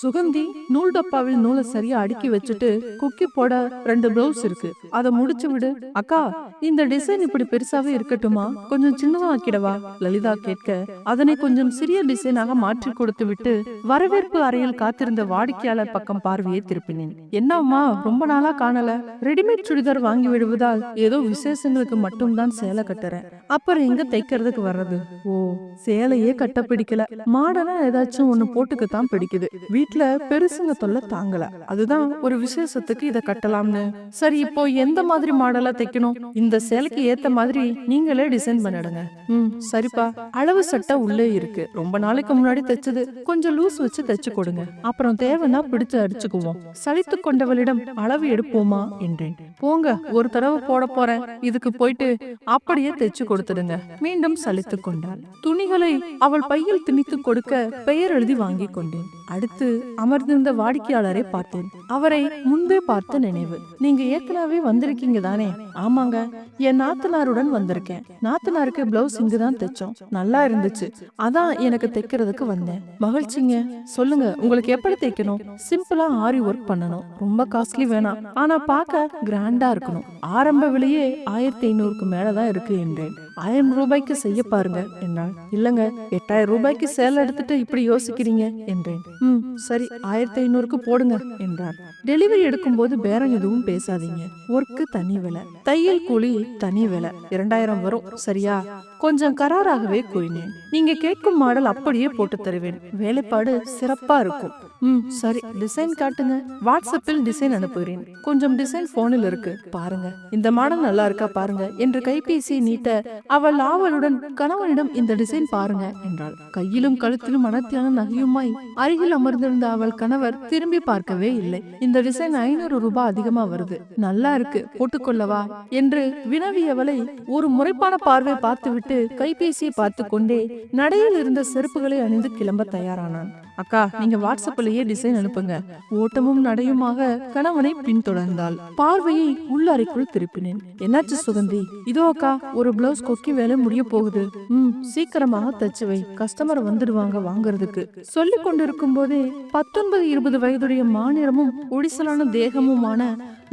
சுகந்தி நூல் டப்பாவில் நூலை சரியா அடுக்கி வச்சுட்டு குக்கி போட ரெண்டு பிளவுஸ் இருக்கு. அதை முடிச்சு விடு. அக்கா இந்த டிசைன் இப்படி பெருசாவே இருக்கட்டுமா? கொஞ்சம் சின்னதா ஆக்கிடவா? லலிதா கேட்க அதனை கொஞ்சம் சிறிய டிசைனாக மாற்றி கொடுத்து விட்டு வரவேற்பு அறையில் காத்திருந்த வாடிக்கையாளர் பக்கம் பார்வையை திருப்பினேன். என்னம்மா ரொம்ப நாளா காணல. ரெடிமேட் சுடிதார் வாங்கி விடுவதால் ஏதோ விசேஷங்களுக்கு மட்டும்தான் சேலை கட்டுறேன். அப்புறம் எங்க தைக்கிறதுக்கு வர்றது? ஓ சேலையே கட்ட பிடிக்கல மாடனா ஏதாச்சும் ஒண்ணு போட்டுக்கத்தான் பிடிக்குது. வீட்ல பெருசுங்க தொல்லை தாங்கல. அதுதான் ஒரு விசேஷத்துக்கு இதை கட்டலாம்னு. சரி இப்போ எந்த மாதிரி மாடலா தைக்கணும்? இந்த சேலைக்கு ஏத்த மாதிரி நீங்களே டிசைன் பண்ணிடுங்க. ம் சரிப்பா. அளவு சட்டை உள்ளே இருக்கு. ரொம்ப நாளைக்கு முன்னாடி தைச்சது. கொஞ்சம் லூஸ் வச்சு தைச்சு கொடுங்க. அப்புறம் தேவைன்னா பிடிச்சு அடிச்சுக்குவோம். சலித்து கொண்டவளிடம் அளவு எடுப்போமா? என்றேன். போங்க ஒரு தடவை போட போறேன். இதுக்கு போயிட்டு அப்படியே தைச்சு கொடுத்துடுங்க. மீண்டும் சலித்து கொண்டாள். துணிகளை அவள் பையில் திணித்து கொடுக்க பெயர் எழுதி வாங்கி கொண்டேன். அடுத்து அமர்ந்திருந்த வாடிக்கையாளரை பார்த்தேன். அவரை முன்பே பார்த்த நினைவு. நீங்க ஏற்கனவே வந்திருக்கீங்க தானே? ஆமாங்க. என் நாத்தனாருடன் வந்திருக்கேன். நாத்தனாருக்கு பிளவுஸ் இங்குதான் தைச்சோம். நல்லா இருந்துச்சு. அதான் எனக்கு தைக்கிறதுக்கு வந்தேன். மகிழ்ச்சிங்க. சொல்லுங்க உங்களுக்கு எப்படி தைக்கணும்? சிம்பிளா ஆரி ஒர்க் பண்ணணும். ரொம்ப காஸ்ட்லி வேணாம். ஆனா பார்க்க கிராண்டா இருக்கணும். ஆரம்ப விலையே ஆயிரத்தி ஐநூறுக்கு மேலதான் இருக்கு என்றேன். ஆயிரம் ரூபாய்க்கு செய்ய பாருங்க. என்னால். இல்லங்க. எட்டாயிரம் ரூபாய்க்கு சேலை எடுத்துட்டு இப்படி யோசிக்கிறீங்க? என்றேன். ம் சரி. ஆயிரத்தி ஐநூறுக்கு போடுங்க என்றார். டெலிவரி எடுக்கும்போது பேரம் எதுவும் பேசாதீங்க. ஒர்க்கு தனி விலை. தையல் கூலி தனி விலை. இரண்டாயிரம் வரும். சரியா? கொஞ்சம் கராராகவே கூறினேன். நீங்க கேட்கும் மாடல் அப்படியே போட்டு தருவேன். வேலைப்பாடு சிறப்பா இருக்கும். ம் சரி டிசைன் காட்டுங்க. வாட்ஸ்அப்பில் டிசைன் அனுப்புகிறேன். கொஞ்சம் டிசைன் போனில் இருக்கு. பாருங்க. இந்த மாடல் நல்லா இருக்கா பாருங்க. என்று கைபேசி நீட்ட அவள் ஆவலுடன் கணவனிடம் இந்த டிசைன் பாருங்க என்றாள். கையிலும் கழுத்திலும் அடர்த்தியான நகையுமாய் அருகில் அமர்ந்திருந்த அவள் கணவர் திரும்பி பார்க்கவே இல்லை. இந்த டிசைன் ஐநூறு ரூபாய் அதிகமா வருது. நல்லா இருக்கு. போட்டுக்கொள்ளவா? என்று வினவியவளை ஒரு முறைப்பான பார்வை பார்த்துவிட்டு கைபேசியை பார்த்து கொண்டே நடையில் இருந்த செருப்புகளை அணிந்து கிளம்ப தயாரானான். அக்கா நீங்க வாட்ஸ்அப்லயே டிசைன் அனுப்புங்க. ஓட்டமும் நடையுமாக கணவனை பின்தொடர்ந்தாள். பார்வையை உள்ளறைக்குள் திருப்பினேன். என்னாச்சு சுகந்தி? இதோ அக்கா ஒரு பிளவுஸ் கொக்கி வேலை முடிய போகுது. ம் சீக்கிரமாக தச்சு வை. கஸ்டமர் வந்துடுவாங்க வாங்குறதுக்கு. சொல்லி கொண்டிருக்கும் போதே பத்தொன்பது இருபது வயதுடைய மாநிலமும் ஒடிசலான தேகமுமான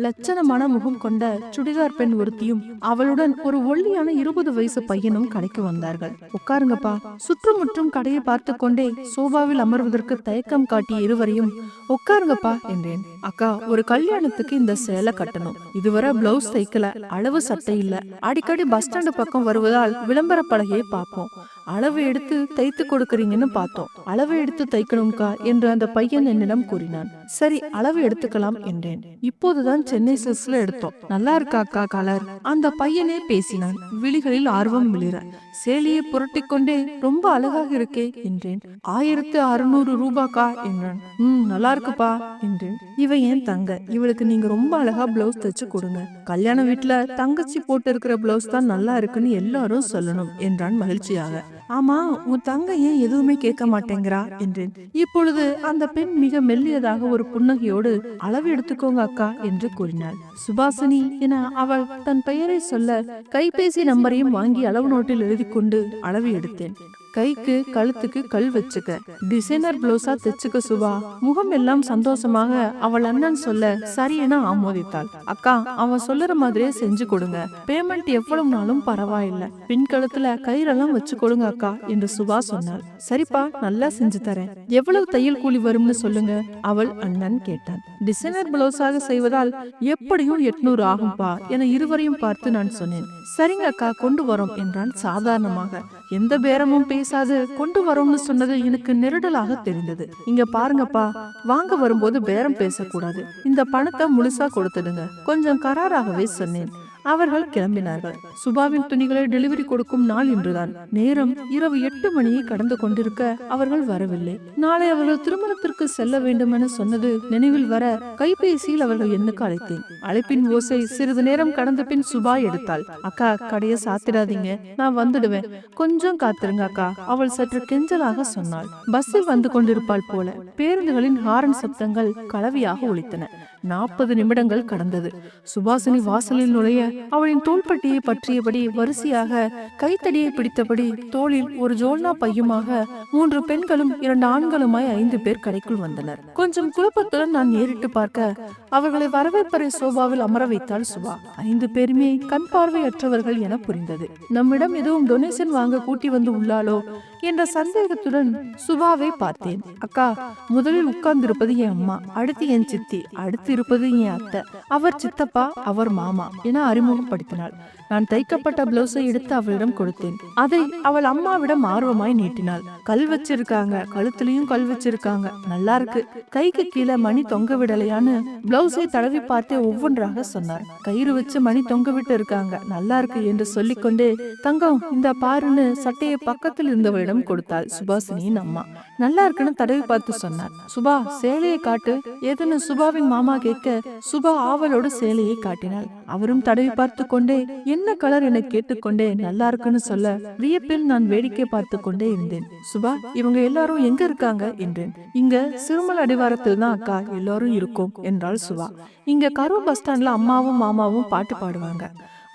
லட்சணமான முகம் கொண்ட சுடிதார் பெண் ஒருத்தியும் அவளுடன் ஒரு ஒல்லியான இருபது வயசு பையனும் கடைக்கு வந்தார்கள். உட்காருங்கப்பா. சுற்றுமுற்றும் கடையை பார்த்து கொண்டே சோபாவில் அமர்வதற்கு தயக்கம் காட்டிய இருவரையும் உட்காருங்கப்பா என்றேன். அக்கா ஒரு கல்யாணத்துக்கு இந்த சேலை கட்டணும். இதுவரை பிளவுஸ் தைக்கல அளவு சட்டை இல்ல. அடிக்கடி பஸ் ஸ்டாண்டு பக்கம் வருவதால் விளம்பர பலகையை பார்ப்போம். அளவு எடுத்து தைத்து கொடுக்கறீங்கன்னு பார்த்தோம். அளவு எடுத்து தைக்கணும்க்கா என்று அந்த பையன் என்னிடம் கூறினான். சரி அளவு எடுத்துக்கலாம் என்றேன். இப்போதுதான் சென்னை சில்க்ஸ்ல எடுத்தோம். நல்லா இருக்காக்கா கலர் அந்த பையனே பேசினான். விழிகளில் ஆர்வம் விழிற. சேலையை புரட்டி கொண்டே ரொம்ப அழகாக இருக்கே என்றேன். ஆயிரத்து அறுநூறு ரூபாக்கா என்றான். ம் நல்லா இருக்குப்பா என்றேன். இவ ஏன் தங்க? இவளுக்கு நீங்க ரொம்ப அழகா பிளவுஸ் தச்சு கொடுங்க. கல்யாண வீட்டுல தங்கச்சி போட்டு இருக்கிற பிளவுஸ் தான் நல்லா இருக்குன்னு எல்லாரும் சொல்லணும் என்றான் மகிழ்ச்சியாக. ஆமா உன் தங்க ஏன் எதுவுமே கேட்க மாட்டேங்கிறா? என்றேன். இப்பொழுது அந்த பெண் மிக மெல்லியதாக ஒரு புன்னகையோடு அளவு எடுத்துக்கோங்க அக்கா என்று கூறினாள் சுபாசினி என அவள் தன் பெயரை சொல்ல கைபேசி நம்பரையும் வாங்கி அளவு நோட்டில் எழுதி கொண்டு அளவு எடுத்தேன். கைக்கு கழுத்துக்கு கல் வச்சுக்க. டிசைனர் பிளவுஸா தைச்சுக்க சுபா. முகம் எல்லாம் சந்தோஷமாக அவள் அண்ணன் சொல்ல சரியென ஆமோதித்தாள். அக்கா அவன் சொல்லுற மாதிரியே செஞ்சு கொடுங்க. பேமெண்ட் எவ்வளவு நாளும் பரவாயில்ல. பின் கழுத்துல கயிறெல்லாம் வச்சு கொடுங்க அக்கா என்று சுபா சொன்னாள். சரிப்பா நல்லா செஞ்சு தரேன். எவ்வளவு தையல் கூலி வரும்னு சொல்லுங்க அவள் அண்ணன் கேட்டான். டிசைனர் பிளவுஸாக செய்வதால் எப்படியும் எட்நூறு ஆகும்பா என இருவரையும் பார்த்து நான் சொன்னேன். சரிங்க அக்கா கொண்டு வரோம் என்றான் சாதாரணமாக. எந்த பேரமும் பேசாது கொண்டு வரோம்னு சொன்னது எனக்கு நெருடலாக தெரிந்தது. இங்க பாருங்கப்பா வாங்க வரும்போது பேரம் பேசக்கூடாது. இந்த பணத்தை முழுசா கொடுத்துடுங்க. கொஞ்சம் கராராகவே சொன்னேன். அவர்கள் கிளம்பினார்கள். சுபாவின் துணிகளை டெலிவரி கொடுக்கும் நாள் இன்றுதான். நேரம் இரவு எட்டு மணியை கடந்து கொண்டிருக்க அவர்கள் வரவில்லை. நாளை அவர்கள் திருமணத்திற்கு செல்ல வேண்டும் என சொன்னது நினைவில் வர கைபேசியில் அவர்கள் எண்ணுக்கு அழைத்தேன். அழைப்பின் ஓசை சிறிது நேரம் கடந்த பின் சுபா எடுத்தாள். அக்கா கடையை சாத்திடாதீங்க. நான் வந்துடுவேன். கொஞ்சம் காத்திருங்க அக்கா அவள் சற்று கெஞ்சலாக சொன்னாள். பஸ்ஸில் வந்து கொண்டிருப்பாள் போல பேருந்துகளின் ஹாரன் சப்தங்கள் கலவையாக ஒழித்தன நாற்பது நிமிடங்கள் கடந்தது. சுபாசினி வாசலில் நுழைய அவளின் தோள்பட்டியை பற்றியபடி வரிசையாக கைத்தடியை பிடித்தபடி தோளில் ஒரு ஜோல்னா பையுமாக மூன்று பெண்களும் இரண்டு ஆண்களுமாய் ஐந்து பேர் கடைக்குள் வந்தனர். கொஞ்சம் குழப்பத்துடன் நான் நேரிட்டு பார்க்க அவர்களை வரவேற்பறை சோபாவில் அமர வைத்தாள் சுபா. ஐந்து பேருமே கண் பார்வையற்றவர்கள் என புரிந்தது. நம்மிடம் எதுவும் டொனேஷன் வாங்க கூட்டி வந்து உள்ளாளோ? என்ற சந்தேகத்துடன் சுபாவை பார்த்தேன். அக்கா முதலில் உட்கார்ந்திருப்பது என் அம்மா அடுத்து என் சித்தி அடுத்து இருப்பது என் அத்தை. அவர் சித்தப்பா அவர் மாமா என அறிமுகப்படுத்தினாள். நான் தைக்கப்பட்ட பிளவுஸை எடுத்து அவளிடம் கொடுத்தேன். அதை அவள் அம்மாவிடம் ஆர்வமாய் நீட்டினாள். கல் வச்சிருக்காங்க. கழுத்துலயும் கல் வச்சிருக்காங்க. நல்லா இருக்கு. கைக்கு கீழே மணி தொங்க விடலையான்னு பிளவுஸை தடவி பார்த்தே ஒவ்வொன்றாக சொன்னார். கயிறு வச்சு மணி தொங்க விட்டு இருக்காங்க. நல்லா இருக்கு என்று சொல்லிக்கொண்டே தங்கம் இந்த பாருன்னு சட்டையை பக்கத்தில் இருந்தவளிடம் கொடுத்தாள். சுபாசினியின் அம்மா. நல்லா இருக்குன்னு தடவி பார்த்து சொன்னார். சுபா சேலையை காட்டு. எதுன்னு? சுபாவின் மாமா கேட்க. சுபா ஆவலோடு சேலையை காட்டினாள். அவரும் தடவி பார்த்து கொண்டே என்ன கலர் என கேட்டுக்கொண்டே நல்லா இருக்குன்னு சொல்ல வியப்பில் நான் வேடிக்கை பார்த்து கொண்டே இருந்தேன். சுபா இவங்க எல்லாரும் எங்க இருக்காங்க? என்றேன். இங்க சிறுமல் அடிவாரத்தில் தான் அக்கா எல்லாரும் இருக்கும் என்றாள் சுபா. இங்க கரூர் பஸ் ஸ்டாண்ட்ல அம்மாவும் மாமாவும் பாட்டு பாடுவாங்க.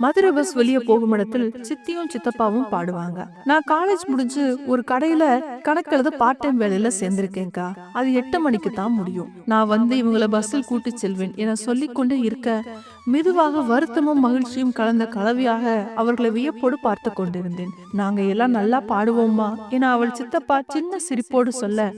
மதுரை பஸ் வெளியே போகும் இடத்தில் சித்தியும் சித்தப்பாவும் பாடுவாங்க. நான் காலேஜ் முடிஞ்சு ஒரு கடையில கணக்கெழுத பார்ட் டைம் வேலையில சேர்ந்திருக்கேன்க்கா. அது எட்டு மணிக்கு தான் முடியும். நான் வந்து இவங்கள பஸ்ஸில் கூட்டி செல்வேன். என சொல்லிக்கொண்டே இருக்க மெதுவாக வருத்தமும் மகிழ்ச்சியும் கலந்த கலவையாக அவர்களை வியப்போடு பார்த்து கொண்டிருந்தேன். நாங்க எல்லாம் நல்லா பாடுவோமா என அவள் சித்தப்பா சின்ன சிரிப்போடு சொல்ல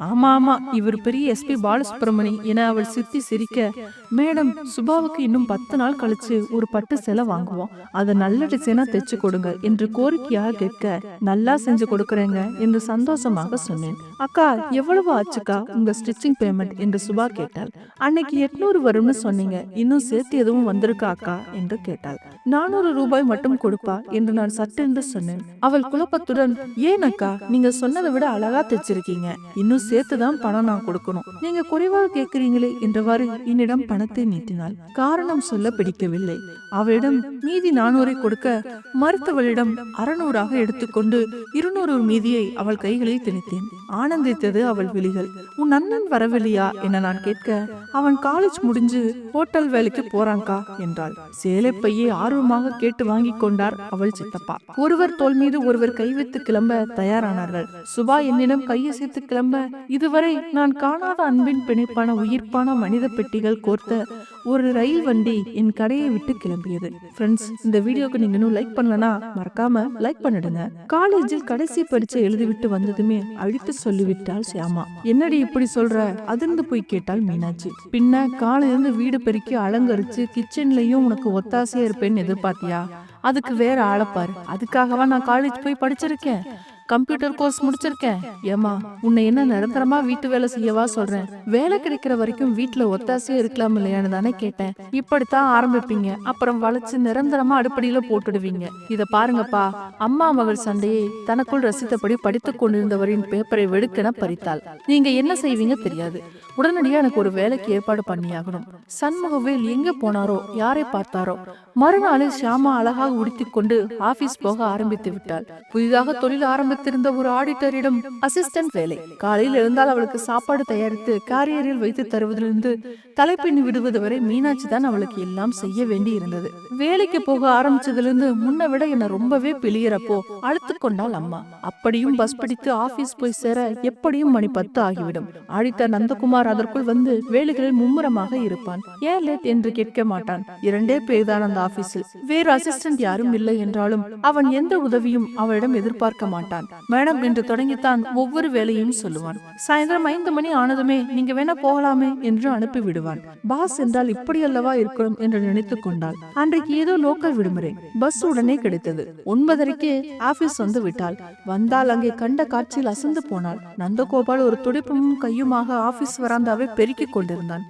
ஆமா ஆமா இவர் பெரிய எஸ்பி பாலசுப்ரமணி என அவள் சித்தி சிரிக்க மேடம் சுபாவுக்கு இன்னும் பத்து நாள் கழிச்சு ஒரு பட்டு செலை வாங்குவோம். அதை நல்ல டிசைனா தைச்சு கொடுங்க என்று கோரிக்கையாக கேட்க நல்லா செஞ்சு கொடுக்கறேங்க என்று சந்தோஷமாக சொன்னேன். அக்கா எவ்வளவு ஆச்சுக்கா உங்க ஸ்டிச்சிங் பேமெண்ட்? என்று சுபா கேட்டாள். அன்னைக்கு எட்நூறு வரும்னு சொன்னீங்க. இன்னும் சேர்த்து எதுவும் வந்திருக்கா அக்கா? என்று கேட்டாள். நானூறு ரூபாய் மட்டும் கொடுப்பா என்று நான் சட்டென்று சொன்னேன். அவள் குழப்பத்துடன் ஏன் அக்கா? நீங்க சொன்னதை விட அழகா தைச்சிருக்கீங்க. இன்னும் சேர்த்துதான் பணம் நான் கொடுக்கணும். நீங்க குறைவாக கேட்கிறீங்களே என்றவாறு என்னிடம் பணத்தை நீட்டினாள். காரணம் சொல்ல பிடிக்கவில்லை. அவளிடம் மீதி நானூறை கொடுக்க மருத்துவளிடம் அறுநூறாக எடுத்துக்கொண்டு இருநூறு மீதியை அவள் கைகளில் திணித்தேன். ஆனந்தித்தது அவள் விழிகள். உன் அண்ணன் வரவில்லையா? என நான் கேட்க அவன் காலேஜ் முடிஞ்சு ஹோட்டல் வேலைக்கு போறான்கா? என்றாள். சேலை ஆர்வமாக கேட்டு வாங்கி கொண்டார் அவள் சித்தப்பா. ஒருவர் தோல் மீது ஒருவர் கை வைத்து கிளம்ப தயாரானார்கள். சுபா என்னிடம் கையசைத்து கிளம்ப இதுவரை நான் காணாத அன்பின் பிணைப்பான உயிர்ப்பான மனித பெட்டிகள் கோர்த்த ஒரு ரயில் வண்டி என் கடையை விட்டு கிளம்பியது. ஃப்ரெண்ட்ஸ் இந்த வீடியோக்கு நீங்க இன்னும் லைக் பண்ணலனா மறக்காம லைக் பண்ணிடுங்க. காலேஜில் கடைசி பரீட்சை எழுதிவிட்டு வந்ததுமே அழித்து சொல்லிவிட்டாள் சியாமா என்னடி இப்படி சொல்ற? அதிர்ந்து போய் கேட்டால் மீனாட்சி. பின்ன காலையிலிருந்து வீடு பெருக்கி அலங்கரிச்சு கிச்சன்லயும் உனக்கு ஒத்தாசையா இருப்பேன்னு எதிர்பார்த்தியா? அதுக்கு வேற ஆளப்பாரு அதுக்காகவா நான் காலேஜ் போய் படிச்சிருக்கேன்? கம்ப்யூட்டர் கோர்ஸ் முடிச்சிருக்கேன். ஏமா உன்னை என்ன நிரந்தரமா வீட்டு வேலை செய்யவா சொல்றேன்? வேலை கிடைக்கிற வரைக்கும் வீட்டுல ஒத்தாசையா இருக்கலாம் இல்லையான்னு தானே கேட்டேன். இப்படித்தான் ஆரம்பிப்பீங்க. அப்புறம் வளைச்சு நிரந்தரமா அடுப்படியில போட்டுடுவீங்க. இத பாருங்கப்பா அம்மா மகள் சண்டையை தனக்குள் ரசித்தபடி படித்துக் கொண்டிருந்தவரின் பேப்பரை வெடுக்கென பறித்தாள். நீங்க என்ன செய்வீங்க தெரியாது. உடனடியா எனக்கு ஒரு வேலைக்கு ஏற்பாடு பண்ணியாகணும். சண்முகவேல் எங்க போனாரோ யாரை பார்த்தாரோ? மறுநாளில் ஷியாமா அழகாக உடுத்திக் கொண்டு ஆபீஸ் போக ஆரம்பித்து விட்டாள். புதிதாக தொழில் ஆரம்பித்திருந்த ஒரு ஆடிட்டரிடம் அசிஸ்டன்ட் வேலை. காலையில் எழுந்தால் அவளுக்கு சாப்பாடு தயாரித்து காரியரில் வைத்து தருவதிலிருந்து தலைப்பின் விடுவது வரை மீனாட்சி தான் அவளுக்கு எல்லாம் செய்ய வேண்டி இருந்தது வேலைக்கு போக ஆரம்பிச்சதிலிருந்து முன்ன விட என்ன ரொம்பவே பிளியறப்போ அழுத்து கொண்டாள் அம்மா. அப்படியும் பஸ் பிடித்து ஆபீஸ் போய் சேர எப்படியும் மணி பத்து ஆகிவிடும். ஆடிட்டர் நந்தகுமார் அதற்குள் வந்து வேலைகளில் மும்முரமாக இருப்பான். ஏன் லேட் என்று கேட்க மாட்டான். இரண்டே பேர் தான் அந்த ஆபீஸில் வேறு அசிஸ்டன்ட் யாரும் இல்லை என்றாலும் அவன் எந்த உதவியும் அவளிடம் எதிர்பார்க்க மாட்டான். மேடம் என்று தொடங்கித்தான் ஒவ்வொரு வேலையும் சொல்லுவான். சாயந்தரம் ஐந்து மணி ஆனதுமே நீங்க வேணா போகலாமே என்று அனுப்பி விடுவான். பாஸ் என்றால் இப்படி அல்லவா இருக்கணும் என்று நினைத்துக் கொண்டாள். அன்றைக்கு ஏதோ லோக்கல் விடுமுறை. பஸ் உடனே கிடைத்தது. ஒன்பதரைக்கு ஆபீஸ் வந்து விட்டாள். வந்தால் அங்கே கண்ட காட்சியில் அசந்து போனாள். நந்தகோபால் ஒரு துடிப்பும் கையுமாக ஆபீஸ் வராந்தாவை பெருக்கிக் கொண்டிருந்தான்.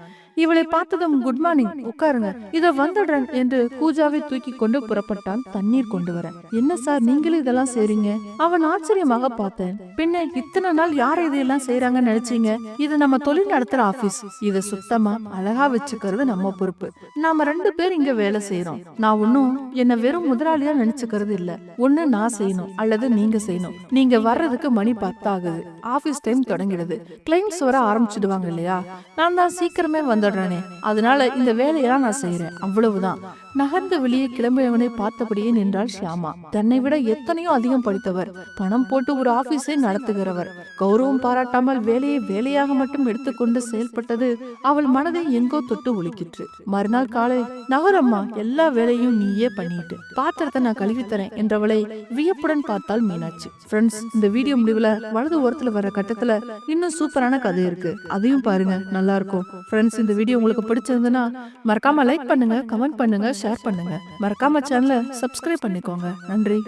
இவளை பார்த்ததும் குட் மார்னிங் உட்காருங்க. இத வந்துடுறேன் என்று கூஜாவை தூக்கி கொண்டு புறப்பட்டான் தண்ணீர் கொண்டு வர. என்ன சார் நீங்களும் இதெல்லாம் செய்றீங்க? அவன் ஆச்சரியமாக பார்த்தேன். பின்ன இத்தனை நாள் யார் இதையெல்லாம் செய்யறாங்கன்னு நினைச்சீங்க? இது நம்ம தொழில் நடத்துற ஆபீஸ் இத சுத்தமா அழகா வச்சுக்கிறது நம்ம பொறுப்பு. நாம ரெண்டு பேர் இங்க வேலை செய்யறோம் நான் ஒன்னும் என்ன வெறும் முதலாளியா நினைச்சுக்கிறது இல்ல. ஒண்ணு நான் செய்யணும் அல்லது நீங்க செய்யணும். நீங்க வர்றதுக்கு மணி பத்தாகுது. ஆபீஸ் டைம் தொடங்கிடுது. கிளைண்ட்ஸ் வர ஆரம்பிச்சிடுவாங்க இல்லையா? நான் தான் சீக்கிரமே வந்துடுறேனே அதனால இந்த வேலையெல்லாம் நான் செய்யறேன் அவ்வளவுதான். நகர்ந்து வெளியே கிளம்பியவனை பார்த்தபடியே நின்றாள் ஷியாமா. தன்னை விட எத்தனையோ அதிகம் படித்தவர். பணம் போட்டு ஒரு ஆபீஸை நடத்துகிறவர். கௌரவம் பாராட்டாமல் வேலையை வேலையாக மட்டும் எடுத்துக்கொண்டு செயல்பட்டது அவள் மனதை எங்கோ தொட்டு ஒழிக்கிற்று மறுநாள் காலை நகரம்மா எல்லா வேலையும் நீயே பண்ணிட்டு. பாத்திரத்தை நான் கழுவி தரேன் என்றவளை வியப்புடன் பார்த்தால் மீனாட்சி. ஃப்ரெண்ட்ஸ் இந்த வீடியோ முடிவுல வலது ஓரத்துல வர கட்டத்துல இன்னும் சூப்பரான கதை இருக்கு. அதையும் பாருங்க. நல்லா இருக்கும். ஃப்ரெண்ட்ஸ் இந்த இந்த வீடியோ உங்களுக்கு பிடிச்சிருந்ததுன்னா மறக்காம லைக் பண்ணுங்க கமெண்ட் பண்ணுங்க ஷேர் பண்ணுங்க. மறக்காம சேனலை சப்ஸ்கிரைப் பண்ணிக்கோங்க. நன்றி.